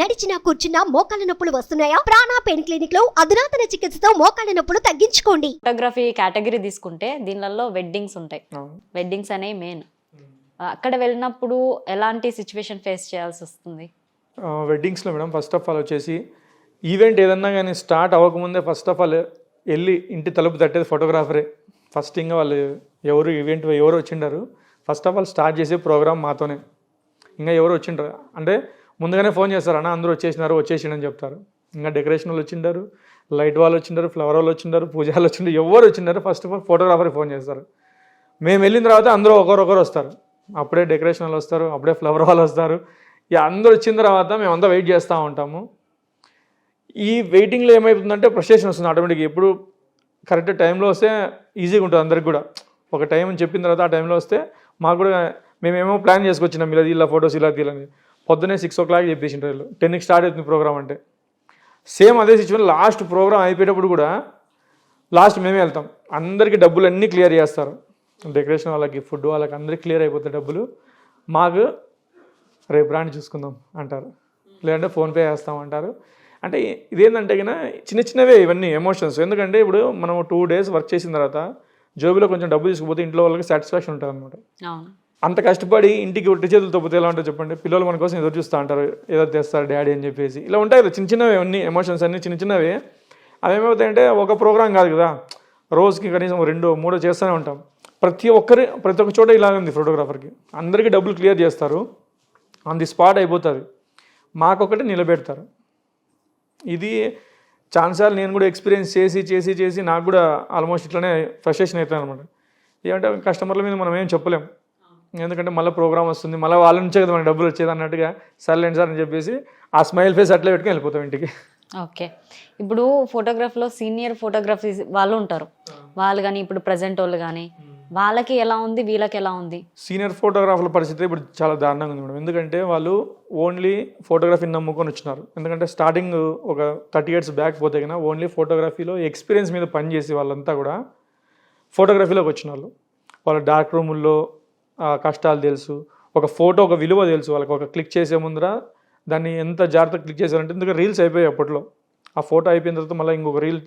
నడిచినా కూర్చున్నా మోకాళ్ళ నొప్పులు వస్తున్నాయా? ప్రాణా పెయిన్ క్లినిక్లో అధునాతన చికిత్సతో మోకాళ్ళ నొప్పులు తగ్గించుకోండి. ఫోటోగ్రఫీ కేటగిరీ తీసుకుంటే దీనిలలో వెడ్డింగ్స్ ఉంటాయి. వెడ్డింగ్స్ అనేవి మెయిన్ అక్కడ వెళ్ళినప్పుడు ఎలాంటి సిచ్యువేషన్ ఫేస్ చేయాల్సి వస్తుంది? వెడ్డింగ్స్లో మేడం ఫస్ట్ ఆఫ్ ఆల్ వచ్చేసి ఈవెంట్ ఏదన్నా కానీ స్టార్ట్ అవ్వకముందే ఫస్ట్ ఆఫ్ ఆల్ వెళ్ళి ఇంటి తలుపు తట్టేది ఫోటోగ్రాఫరే ఫస్ట్ ఇంకా వాళ్ళు ఎవరు ఈవెంట్ ఎవరు వచ్చిండారు? ఫస్ట్ ఆఫ్ ఆల్ స్టార్ట్ చేసే ప్రోగ్రామ్ మాతోనే. ఇంకా ఎవరు వచ్చిండారు? అంటే ముందుగానే ఫోన్ చేస్తారు అన్న అందరూ వచ్చేసినారు వచ్చేసిండని చెప్తారు. ఇంకా డెకరేషన్ వాళ్ళు వచ్చిండారు లైట్ వాళ్ళు వచ్చిండారు ఫ్లవర్ వాళ్ళు వచ్చిండారు పూజ వాళ్ళు వచ్చిండారు ఎవరు వచ్చిండారు first of all photographer phone చేస్తారు. మేము వెళ్ళిన తర్వాత అందరూ ఒకరొకరు వస్తారు. అప్పుడే డెకరేషన్ వాళ్ళు వస్తారు అప్పుడే ఫ్లవర్ వాళ్ళు వస్తారు. ఇక అందరూ వచ్చిన తర్వాత మేము అంతా వెయిట్ చేస్తూ ఉంటాము. ఈ వెయిటింగ్లో ఏమైపోతుందంటే ఫ్రస్ట్రేషన్ వస్తుంది ఆటోమేటిక్గా. ఎప్పుడు కరెక్ట్ టైంలో వస్తే ఈజీగా ఉంటుంది అందరికి కూడా. ఒక టైం అని చెప్పిన తర్వాత ఆ టైంలో వస్తే మాకు కూడా మేమేమో ప్లాన్ చేసుకొచ్చినాం ఇలా ఇలా ఫొటోస్ ఇలా తీయాలని. పొద్దునే సిక్స్ ఓ క్లాక్ చెప్పేసింటారు వీళ్ళు టెన్కి స్టార్ట్ అవుతుంది ప్రోగ్రామ్ అంటే. సేమ్ అదే సిచ్యువేషన్ లాస్ట్ ప్రోగ్రామ్ అయిపోయేటప్పుడు కూడా లాస్ట్ మేమే వెళ్తాం. అందరికీ డబ్బులు అన్నీ క్లియర్ చేస్తారు. డెకరేషన్ వాళ్ళకి ఫుడ్ వాళ్ళకి అందరికీ క్లియర్ అయిపోతాయి డబ్బులు. మాకు రేపు రాని చూసుకుందాం అంటారు. లేదంటే ఫోన్పే చేస్తాం అంటారు. అంటే ఇదేంటంటే కన్నా చిన్న చిన్నవే ఇవన్నీ ఎమోషన్స్ ఎందుకంటే ఇప్పుడు మనం టూ డేస్ వర్క్ చేసిన తర్వాత జోబులో కొంచెం డబ్బు తీసుకుపోతే ఇంట్లో వాళ్ళకి సాటిస్ఫాక్షన్ ఉంటుంది అనమాట అంత కష్టపడి ఇంటికి ఒట్టి చేతులు తప్పితే ఎలా ఉంటుంది చెప్పండి? పిల్లలు మన కోసం ఎదురు చూస్తూ ఉంటారు ఏదో తెస్తారు డాడీ అని చెప్పేసి. ఇలా ఉంటాయి కదా చిన్న చిన్నవి అన్ని ఎమోషన్స్ అన్ని చిన్న చిన్నవి. అవి ఏమవుతాయంటే ఒక ప్రోగ్రామ్ కాదు కదా. రోజుకి కనీసం రెండో మూడో చేస్తూనే ఉంటాం. ప్రతి ఒక్కరి ప్రతి ఒక్క చోట ఇలాగే ఉంది ఫోటోగ్రాఫర్కి అందరికీ డబ్బులు క్లియర్ చేస్తారు. ఆన్ ది స్పాట్ అయిపోతుంది మాకొకటి నిలబెడతారు. ఇది ఛాన్సార్లు నేను కూడా ఎక్స్పీరియన్స్ చేసి చేసి చేసి నాకు కూడా ఆల్మోస్ట్ ఇట్లానే ఫ్రస్ట్రేషన్ అవుతాను అనమాట ఏమంటే కస్టమర్ల మీద మనం ఏం చెప్పలేం. ఎందుకంటే మళ్ళీ ప్రోగ్రామ్ వస్తుంది. మళ్ళీ వాళ్ళ నుంచే కదా మనకి డబ్బులు వచ్చేది అన్నట్టుగా సర్లేండి సార్ అని చెప్పేసి ఆ స్మైల్ ఫేస్ అట్లే పెట్టుకుని వెళ్ళిపోతాం ఇంటికి. ఓకే. ఇప్పుడు ఫోటోగ్రఫీలో సీనియర్ ఫోటోగ్రఫీ వాళ్ళు ఉంటారు. వాళ్ళు కానీ ఇప్పుడు ప్రజెంట్ వాళ్ళు కానీ వాళ్ళకి ఎలా ఉంది? వీళ్ళకి ఎలా ఉంది? సీనియర్ ఫోటోగ్రాఫర్ల పరిస్థితి ఇప్పుడు చాలా దారుణంగా ఉంది మేడం. ఎందుకంటే వాళ్ళు ఓన్లీ ఫోటోగ్రఫీని నమ్ముకొని వచ్చినారు. ఎందుకంటే స్టార్టింగ్ ఒక థర్టీ ఇయర్స్ బ్యాక్ పోతే కన్నా ఓన్లీ ఫోటోగ్రఫీలో ఎక్స్పీరియన్స్ మీద పనిచేసి వాళ్ళంతా కూడా ఫోటోగ్రఫీలోకి వచ్చిన వాళ్ళు. వాళ్ళ డార్క్ రూముల్లో కష్టాలు తెలుసు. ఒక ఫోటో ఒక విలువ తెలుసు. వాళ్ళకి ఒక క్లిక్ చేసే ముందర దాన్ని ఎంత జాగ్రత్తగా క్లిక్ చేశారంటే ఎందుకంటే రీల్స్ అయిపోయాయి అప్పట్లో. ఆ ఫోటో అయిపోయిన తర్వాత మళ్ళీ ఇంకొక రీల్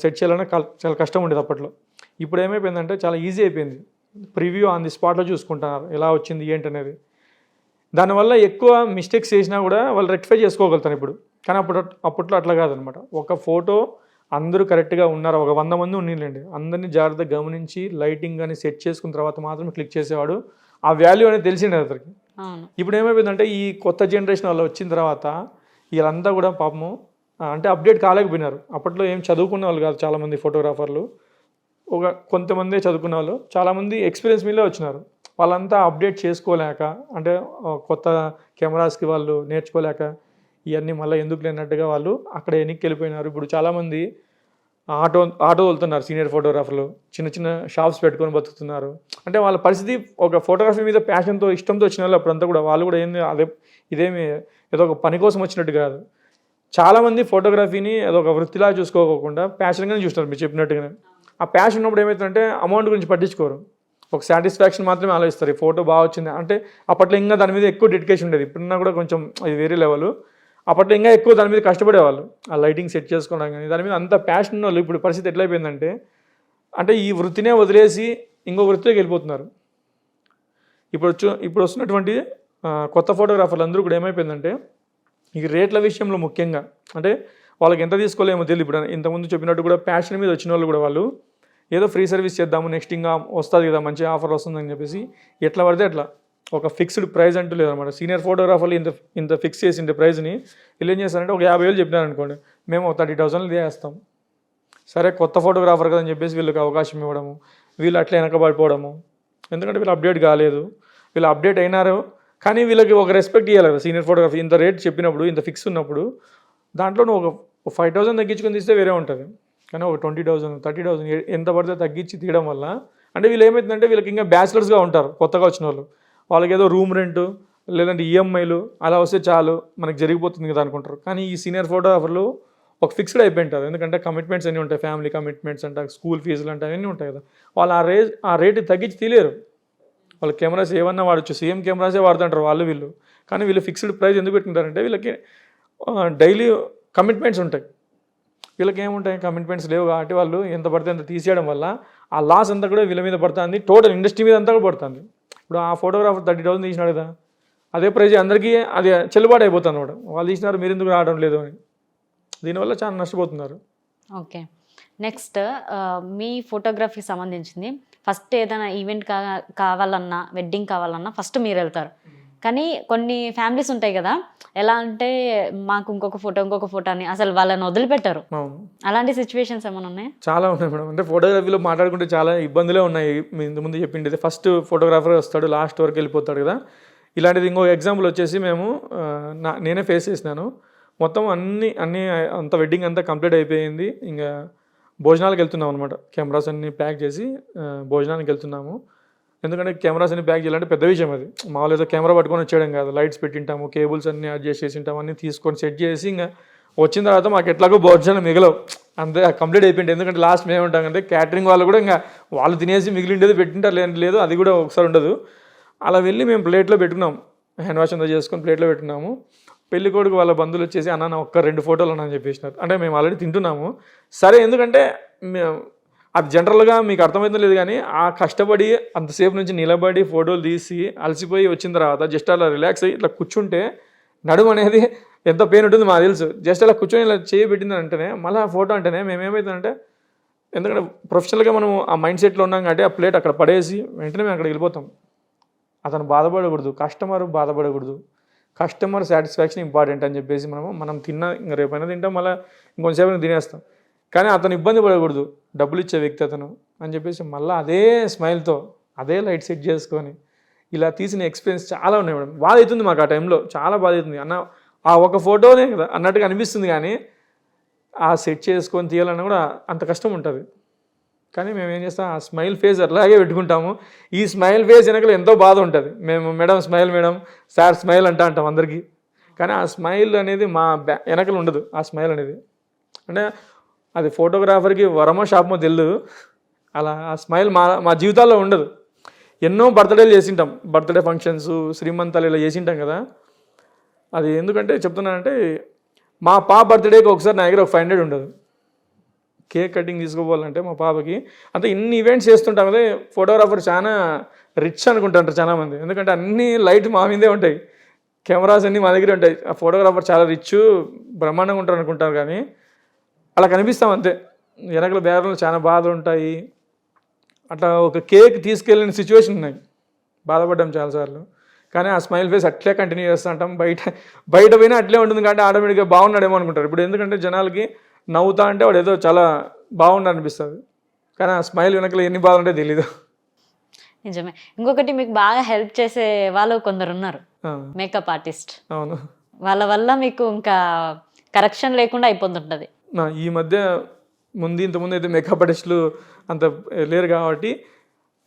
సెట్ చేయాలన్నా చాలా కష్టం ఉండేది అప్పట్లో. ఇప్పుడు ఏమైపోయిందంటే చాలా ఈజీ అయిపోయింది. ప్రివ్యూ ఆన్ ది స్పాట్లో చూసుకుంటున్నారు. ఎలా వచ్చింది ఏంటి అనేది దానివల్ల ఎక్కువ మిస్టేక్స్ చేసినా కూడా వాళ్ళు రెక్టిఫై చేసుకోగలుగుతారు ఇప్పుడు. కానీ అప్పుడు అప్పట్లో అట్లా కాదనమాట. ఒక ఫోటో అందరూ కరెక్ట్గా ఉన్నారు. ఒక వంద మంది ఉన్నీళ్ళండి అందరినీ జాగ్రత్తగా గమనించి లైటింగ్ కానీ సెట్ చేసుకున్న తర్వాత మాత్రమే క్లిక్ చేసేవాడు. ఆ వాల్యూ అనేది తెలిసిండే అతనికి. ఇప్పుడు ఏమైపోయిందంటే ఈ కొత్త జనరేషన్ వాళ్ళు వచ్చిన తర్వాత వీళ్ళంతా కూడా పాపము అంటే అప్డేట్ కాలేకపోయినారు. అప్పట్లో ఏం చదువుకున్న వాళ్ళు కాదు చాలామంది ఫోటోగ్రాఫర్లు. ఒక కొంతమంది చదువుకున్న వాళ్ళు. చాలామంది ఎక్స్పీరియన్స్ మీదే వచ్చినారు. వాళ్ళంతా అప్డేట్ చేసుకోలేక అంటే కొత్త కెమెరాస్కి వాళ్ళు నేర్చుకోలేక ఇవన్నీ మళ్ళీ ఎందుకు లేనట్టుగా వాళ్ళు అక్కడ ఎన్నిక వెళ్ళిపోయినారు ఇప్పుడు చాలామంది ఆటో ఆటో వెళ్తున్నారు సీనియర్ ఫోటోగ్రాఫర్లు. చిన్న చిన్న షాప్స్ పెట్టుకొని బతుకుతున్నారు. అంటే వాళ్ళ పరిస్థితి ఒక ఫోటోగ్రఫీ మీద ప్యాషన్తో ఇష్టంతో వచ్చిన వాళ్ళు అప్పుడంతా కూడా వాళ్ళు కూడా ఏంది అదే ఇదేమి ఏదో ఒక పని కోసం వచ్చినట్టు కాదు. చాలామంది ఫోటోగ్రఫీని ఏదో ఒక వృత్తిలా చూసుకోకుండా ప్యాషన్గానే చూస్తారు మీరు చెప్పినట్టుగానే. ఆ ప్యాషన్ ఉన్నప్పుడు ఏమవుతుందంటే అమౌంట్ గురించి పట్టించుకోరు. ఒక సాటిస్ఫాక్షన్ మాత్రమే ఆలోచిస్తారు. ఈ ఫోటో బాగా వచ్చింది అంటే అప్పట్లో ఇంకా దాని మీద ఎక్కువ డెడికేషన్ ఉండేది. ఇప్పుడున్నా కూడా కొంచెం అది వేరే లెవెల్. అప్పట్లో ఇంకా ఎక్కువ దాని మీద కష్టపడేవాళ్ళు. ఆ లైటింగ్ సెట్ చేసుకోవడం కానీ దాని మీద అంత ప్యాషన్ వాళ్ళు ఇప్పుడు పరిస్థితి ఎట్లయిపోయిందంటే అంటే ఈ వృత్తినే వదిలేసి ఇంకో వృత్తిలోకి వెళ్ళిపోతున్నారు. ఇప్పుడు వచ్చు ఇప్పుడు వస్తున్నటువంటి కొత్త ఫోటోగ్రాఫర్లు అందరూ కూడా ఏమైపోయిందంటే ఈ రేట్ల విషయంలో ముఖ్యంగా అంటే వాళ్ళకి ఎంత తీసుకోలేమో తెలియదు ఇప్పుడు ఇంతకుముందు చెప్పినట్టు కూడా ప్యాషన్ మీద వచ్చిన వాళ్ళు కూడా వాళ్ళు ఏదో ఫ్రీ సర్వీస్ చేద్దాము నెక్స్ట్ ఇంకా వస్తుంది కదా మంచి ఆఫర్ వస్తుందని చెప్పేసి ఎట్లా పడితే అట్లా ఒక ఫిక్స్డ్ ప్రైస్ అంటూ లేదన్నమాట సీనియర్ ఫోటోగ్రాఫర్లు ఇంత ఇంత ఫిక్స్ చేసిండే ప్రైజ్ని వీళ్ళు ఏం చేస్తారంటే ఒక యాభై వేలు చెప్పినారు అనుకోండి. మేము థర్టీ థౌసండ్ చేస్తాం సరే కొత్త ఫోటోగ్రాఫర్ కదని చెప్పేసి వీళ్ళకి అవకాశం ఇవ్వడము వీళ్ళు అట్లా వెనకబడిపోవడము. ఎందుకంటే వీళ్ళు అప్డేట్ కాలేదు. వీళ్ళు అప్డేట్ అయినారు కానీ వీళ్ళకి ఒక రెస్పెక్ట్ ఇవ్వాలి కదా సీనియర్ ఫోటోగ్రఫీ ఇంత రేట్ చెప్పినప్పుడు ఇంత ఫిక్స్ ఉన్నప్పుడు దాంట్లో నువ్వు ఒక ఫైవ్ థౌసండ్ తగ్గించుకొని తీస్తే వేరే ఉంటుంది. కానీ ఒక ట్వంటీ థౌసండ్ థర్టీ థౌసండ్ ఎంత పడితే తగ్గించి తీయడం వల్ల అంటే వీళ్ళు ఏమవుతుందంటే వీళ్ళకి ఇంకా బ్యాచిలర్స్గా ఉంటారు కొత్తగా వచ్చిన వాళ్ళు. వాళ్ళకి ఏదో రూమ్ రెంట్ లేదంటే ఈఎంఐలు అలా వస్తే చాలు మనకి జరిగిపోతుంది కదా అనుకుంటారు. కానీ ఈ సీనియర్ ఫోటోగ్రాఫర్లు ఒక ఫిక్స్డ్ అయిపోయింటారు. ఎందుకంటే కమిట్మెంట్స్ అన్నీ ఉంటాయి. ఫ్యామిలీ కమిట్మెంట్స్ అంట స్కూల్ ఫీజులు అంటే అవన్నీ ఉంటాయి కదా. వాళ్ళు ఆ రే ఆ రేటు తగ్గించి తీలేరు. వాళ్ళ కెమెరాస్ ఏమన్నా వాడచ్చు సేమ్ కెమెరాసే వాడుతుంటారు వాళ్ళు వీళ్ళు. కానీ వీళ్ళు ఫిక్స్డ్ ప్రైస్ ఎందుకు పెట్టుకుంటారంటే వీళ్ళకి డైలీ కమిట్మెంట్స్ ఉంటాయి. వీళ్ళకి ఏముంటాయి కమిట్మెంట్స్ లేవు కాబట్టి వాళ్ళు ఎంత పడితే అంత తీసేయడం వల్ల ఆ లాస్ అంతా కూడా వీళ్ళ మీద పడుతుంది. టోటల్ ఇండస్ట్రీ మీద అంతా కూడా పడుతుంది. ఇప్పుడు ఆ ఫోటోగ్రాఫర్ థర్టీ థౌసండ్ తీసినాడు కదా. అదే ప్రైజ్ అందరికీ అది చెల్లుబాటు అయిపోతుంది అనమాట వాళ్ళు తీసినారు మీరు ఎందుకు రావడం లేదు అని. దీనివల్ల చాలా నష్టపోతున్నారు. ఓకే. నెక్స్ట్ మీ ఫోటోగ్రఫీకి సంబంధించింది. ఫస్ట్ ఏదైనా ఈవెంట్ కా కావాలన్నా వెడ్డింగ్ కావాలన్నా ఫస్ట్ మీరు వెళ్తారు. కానీ కొన్ని ఫ్యామిలీస్ ఉంటాయి కదా ఎలా అంటే మాకు ఇంకొక ఫోటో ఇంకొక ఫోటో అని అసలు వాళ్ళని వదిలిపెట్టారు. అలాంటి సిచ్యువేషన్స్ ఏమైనా ఉన్నాయి? చాలా ఉన్నాయి మేడం. అంటే ఫోటోగ్రఫీలో మాట్లాడుకుంటే చాలా ఇబ్బందులే ఉన్నాయి. మీ ఇంత ముందు చెప్పింది ఫస్ట్ ఫోటోగ్రాఫర్ వస్తాడు లాస్ట్ వరకు వెళ్ళిపోతాడు కదా. ఇలాంటిది ఇంకో ఎగ్జాంపుల్ వచ్చేసి మేము నా నేనే ఫేస్ చేసినాను. మొత్తం అన్ని అన్ని అంత వెడ్డింగ్ అంతా కంప్లీట్ అయిపోయింది. ఇంకా భోజనాలకు వెళ్తున్నాం అనమాట కెమెరాస్ అన్ని ప్యాక్ చేసి భోజనానికి వెళ్తున్నాము. ఎందుకంటే కెమెరాస్ అన్ని ప్యాక్ చేయాలంటే పెద్ద విషయం అది. మామూలు ఏదో కెమెరా పట్టుకొని వచ్చేయడం కాదు. లైట్స్ పెట్టింటాము కేబుల్స్ అన్ని అడ్జస్ట్ చేసి ఉంటాము అన్ని తీసుకొని సెట్ చేసి ఇంకా వచ్చిన తర్వాత మాకు ఎట్లాగో భోజనం మిగలవు. అంతే కంప్లీట్ అయిపోయింది. ఎందుకంటే లాస్ట్ మేము ఉంటాం అంటే క్యాటరింగ్ వాళ్ళు కూడా ఇంకా వాళ్ళు తినేసి మిగిలిండేది పెట్టింటారు లేని లేదు అది కూడా ఒకసారి ఉండదు. అలా వెళ్ళి మేము ప్లేట్లో పెట్టుకున్నాం. హ్యాండ్ వాష్ అంతా చేసుకొని ప్లేట్లో పెట్టుకున్నాము. పెళ్ళి కొడుకు వాళ్ళ బంధువులు వచ్చేసి అన్న ఒక్క రెండు ఫోటోలు అన్న అని చెప్పేసినారు. అంటే మేము ఆల్రెడీ తింటున్నాము. సరే ఎందుకంటే మేము అది జనరల్గా మీకు అర్థమవుతుంది లేదు కానీ ఆ కష్టపడి అంతసేపు నుంచి నిలబడి ఫోటోలు తీసి అలసిపోయి వచ్చిన తర్వాత జస్ట్ అలా రిలాక్స్ అయ్యి ఇట్లా కూర్చుంటే నడుము అనేది ఎంత పెయిన్ ఉంటుంది మాకు తెలుసు. జస్ట్ అలా కూర్చొని ఇలా చేయబెట్టింది అంటేనే మళ్ళీ ఆ ఫోటో అంటేనే మేము ఏమవుతుందంటే ఎందుకంటే ప్రొఫెషనల్గా మనం ఆ మైండ్ సెట్లో ఉన్నాం కాబట్టి ఆ ప్లేట్ అక్కడ పడేసి వెంటనే మేము అక్కడికి వెళ్ళిపోతాం. అతను బాధపడకూడదు కస్టమర్ బాధపడకూడదు కస్టమర్ సాటిస్ఫాక్షన్ ఇంపార్టెంట్ అని చెప్పేసి మనము మనం తిన్న ఇంకా రేపైనా తింటాం మళ్ళీ ఇంకొంచెంసేపు తినేస్తాం. కానీ అతను ఇబ్బంది పడకూడదు. డబ్బులు ఇచ్చే వ్యక్తి అతను అని చెప్పేసి మళ్ళీ అదే స్మైల్తో అదే లైట్ సెట్ చేసుకొని ఇలా తీసిన ఎక్స్పీరియన్స్ చాలా ఉన్నాయి మేడం. బాధ అవుతుంది మాకు ఆ టైంలో చాలా బాధ అవుతుంది. అన్న ఆ ఒక ఫోటోనే కదా అన్నట్టుగా అనిపిస్తుంది కానీ ఆ సెట్ చేసుకొని తీయాలన్నా కూడా అంత కష్టం ఉంటుంది. కానీ మేము ఏం చేస్తాం? ఆ స్మైల్ ఫేస్ అలాగే పెట్టుకుంటాము. ఈ స్మైల్ ఫేస్ వెనకలు ఎంతో బాధ ఉంటుంది. మేము madam smile madam. Sir smile అంటా అంటాం అందరికీ. కానీ ఆ స్మైల్ అనేది మా బ్యా వెనకలు ఉండదు. ఆ స్మైల్ అనేది. అంటే అది ఫోటోగ్రాఫర్కి వరమో శాపమో తెలియదు అలా ఆ స్మైల్ మా మా జీవితాల్లో ఉండదు. ఎన్నో బర్త్డేలు చేసింటాం. బర్త్డే ఫంక్షన్స్ శ్రీమంతాలు ఇలా చేసింటాం కదా. అది ఎందుకంటే చెప్తున్నానంటే మా పాప బర్త్డేకి ఒకసారి నా దగ్గర ఒక ఫైవ్ హండ్రెడ్ ఉండదు. కేక్ కటింగ్ తీసుకోవాలంటే మా పాపకి. అంటే ఇన్ని ఈవెంట్స్ చేస్తుంటాం కదా ఫోటోగ్రాఫర్ చాలా రిచ్ అనుకుంటుంటారు చాలా మంది ఎందుకంటే అన్ని లైట్ మా మీదే ఉంటాయి. కెమెరాస్ అన్నీ మా దగ్గర ఉంటాయి. ఆ ఫోటోగ్రాఫర్ చాలా రిచ్ బ్రహ్మాండంగా ఉంటారు అనుకుంటారు కానీ అలా కనిపిస్తాం అంతే. వెనకల బేరంలో చాలా బాధలు ఉంటాయి. అట్లా ఒక కేక్ తీసుకెళ్ళిన సిచ్యువేషన్ ఉన్నాయి. బాధపడ్డాం చాలాసార్లు కానీ ఆ స్మైల్ ఫేస్ అట్లే కంటిన్యూ చేస్తూ ఉంటాం. బయట బయట పోయినా అట్లే ఉంటుంది కాబట్టి ఆటోమేటిక్గా బాగున్నాడేమో అనుకుంటారు. ఇప్పుడు ఎందుకంటే జనాలకి నవ్వుతా అంటే వాడు ఏదో చాలా బాగుండు అనిపిస్తుంది. కానీ ఆ స్మైల్ వెనకలు ఎన్ని బాధలు ఉంటాయో తెలీదు. నిజమే. ఇంకొకటి మీకు బాగా హెల్ప్ చేసే వాళ్ళు కొందరు ఉన్నారు మేకప్ ఆర్టిస్ట్ అవును. వాళ్ళ వల్ల మీకు ఇంకా కరెక్షన్ లేకుండా అయిపోతుంటుంది. నా ఈ మధ్య ముందు ఇంతకుముందు అయితే మేకప్ ఆర్టిస్టులు అంత లేరు కాబట్టి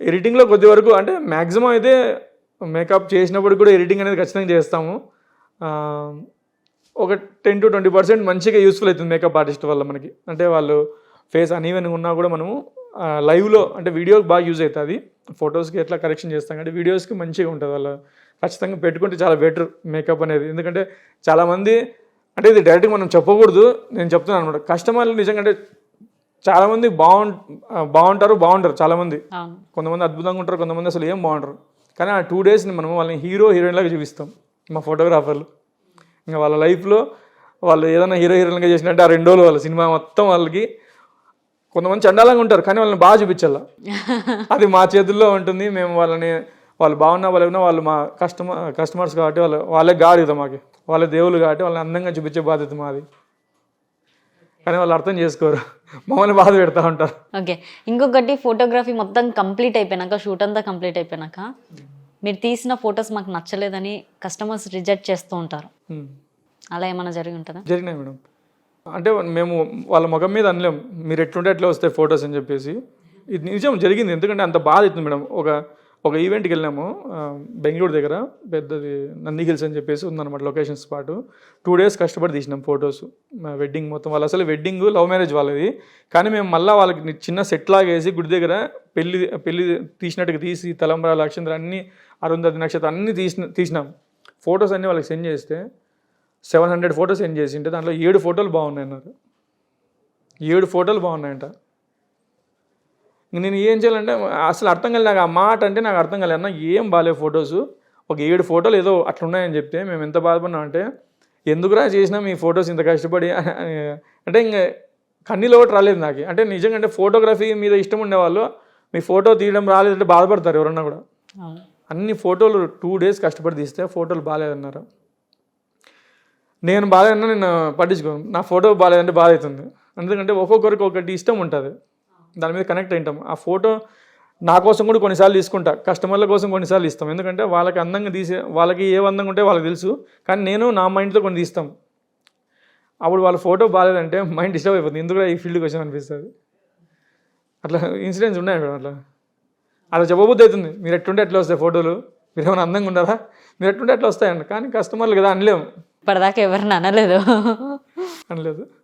ఎడిటింగ్లో కొద్ది వరకు అంటే మ్యాక్సిమం అయితే మేకప్ చేసినప్పుడు కూడా ఎడిటింగ్ అనేది ఖచ్చితంగా చేస్తాము. ఒక టెన్ టు ట్వంటీ పర్సెంట్ మంచిగా యూస్ఫుల్ అవుతుంది మేకప్ ఆర్టిస్ట్ వల్ల మనకి. అంటే వాళ్ళు ఫేస్ అనీవెన్గా ఉన్నా కూడా మనము లైవ్లో అంటే వీడియోకి బాగా యూజ్ అవుతుంది. ఫొటోస్కి ఎట్లా కరెక్షన్ చేస్తాం కాబట్టి వీడియోస్కి మంచిగా ఉంటుంది వాళ్ళ. ఖచ్చితంగా పెట్టుకుంటే చాలా బెటర్ మేకప్ అనేది. ఎందుకంటే చాలామంది అంటే ఇది డైరెక్ట్గా మనం చెప్పకూడదు. నేను చెప్తున్నాను అనమాట కస్టమర్లు నిజంగా అంటే చాలామంది బాగుం బాగుంటారు బాగుంటారు చాలామంది. కొంతమంది అద్భుతంగా ఉంటారు కొంతమంది అసలు ఏం బాగుంటారు కానీ ఆ టూ డేస్ని మనం వాళ్ళని హీరో హీరోయిన్ లాగా చూపిస్తాం. మా ఫోటోగ్రాఫర్లు ఇంకా వాళ్ళ లైఫ్లో వాళ్ళు ఏదైనా హీరో హీరోయిన్గా చేసినట్టే ఆ రెండు రోజులు వాళ్ళ సినిమా మొత్తం వాళ్ళకి కొంతమంది చండాలంగా ఉంటారు కానీ వాళ్ళని బాగా చూపించాల? అది మా చేతుల్లో ఉంటుంది. మేము వాళ్ళని వాళ్ళు బాగున్నా వాళ్ళకున్నా వాళ్ళు మా కస్టమర్ కస్టమర్స్ కాబట్టి వాళ్ళు వాళ్ళే గాడి కదా మాకు. వాళ్ళే దేవుళ్ళు కాబట్టి వాళ్ళని అందంగా చూపించే బాధ్యత మాది. కానీ వాళ్ళు అర్థం చేసుకోరు. మమ్మల్ని బాధ పెడతా ఉంటారు. ఓకే. ఇంకొకటి ఫోటోగ్రఫీ మొత్తం కంప్లీట్ అయిపోయినాక షూట్ అంతా కంప్లీట్ అయిపోయినాక మీరు తీసిన ఫొటోస్ మాకు నచ్చలేదని కస్టమర్స్ రిజెక్ట్ చేస్తూ ఉంటారు. అలా ఏమైనా జరిగి ఉంటుందా? జరిగినాయి మేడం. అంటే మేము వాళ్ళ ముఖం మీద అనలేం. మీరు ఎట్లుంటే ఎట్లా వస్తాయి ఫొటోస్ అని చెప్పేసి. ఇది నిజం జరిగింది. ఎందుకంటే అంత బాధ అవుతుంది మేడం. ఒక ఒక ఈవెంట్కి వెళ్ళాము బెంగళూరు దగ్గర పెద్దది నంది హిల్స్ అని చెప్పేసి ఉందన్నమాట లొకేషన్ స్పాట్ టూ డేస్ కష్టపడి తీసినాం ఫొటోస్ వెడ్డింగ్ మొత్తం వాళ్ళు అసలు వెడ్డింగ్ లవ్ మ్యారేజ్ వాళ్ళది. కానీ మేము మళ్ళీ వాళ్ళకి చిన్న సెట్ లాగా వేసి గుడి దగ్గర పెళ్ళి పెళ్ళి తీసినట్టుగా తీసి తలంబ్ర లక్షంద్ర అన్ని అరుంధతి నక్షత్రం అన్నీ తీసిన తీసినాం. ఫొటోస్ అన్నీ వాళ్ళకి సెండ్ చేస్తే సెవెన్ హండ్రెడ్ ఫొటోస్ సెండ్ చేసి ఉంటే దాంట్లో ఏడు ఫోటోలు బాగున్నాయి అన్నారు ఏడు ఫోటోలు బాగున్నాయంట. నేను ఏం చేయాలంటే అసలు అర్థం కాలేదు. నాకు ఆ మాట అంటే నాకు అర్థం కాలేదు. అన్న ఏం బాగాలేవు ఫొటోస్? ఒక ఏడు ఫోటోలు ఏదో అట్లా ఉన్నాయని చెప్తే మేము ఎంత బాధపడినాం అంటే ఎందుకురా చేసినా మీ ఫొటోస్ ఇంత కష్టపడి? అంటే ఇంక కన్నీలో ఒకటి రాలేదు నాకు. అంటే నిజంగా అంటే ఫోటోగ్రఫీ మీద ఇష్టం ఉండేవాళ్ళు మీ ఫోటో తీయడం రాలేదంటే బాధపడతారు ఎవరన్నా కూడా. అన్ని ఫోటోలు టూ డేస్ కష్టపడి తీస్తే ఫోటోలు బాగాలేదన్నారు. నేను బాగాలేదన్నా నేను పట్టించుకోను నా ఫోటో బాగాలేదంటే బాధ అవుతుంది. ఎందుకంటే ఒక్కొక్కరికి ఒకటి ఇష్టం ఉంటుంది. దాని మీద కనెక్ట్ అయింటాం ఆ ఫోటో నా కోసం కూడా కొన్నిసార్లు తీసుకుంటా. కస్టమర్ల కోసం కొన్నిసార్లు ఇస్తాం. ఎందుకంటే వాళ్ళకి అందంగా తీసే వాళ్ళకి ఏ అందంగా ఉంటే వాళ్ళకి తెలుసు. కానీ నేను నా మైండ్తో కొన్ని తీస్తాం. అప్పుడు వాళ్ళ ఫోటో బాగాలేదంటే మైండ్ డిస్టర్బ్ అయిపోతుంది. ఎందుకు ఈ ఫీల్డ్కి వచ్చాను అనిపిస్తుంది. అట్లా ఇన్సిడెంట్స్ ఉన్నాయి మేడం అట్లా. అలా చెప్పబుద్ధి అవుతుంది. మీరు ఎట్టుంటే ఎట్లా వస్తాయి ఫోటోలు మీరు ఏమైనా అందంగా ఉన్నారా? మీరు ఎట్టుంటే ఎట్లా వస్తాయండి కానీ కస్టమర్లు కదా అనలేము. ఇప్పటిదాకా ఎవరిని అనలేదు. అనలేదు.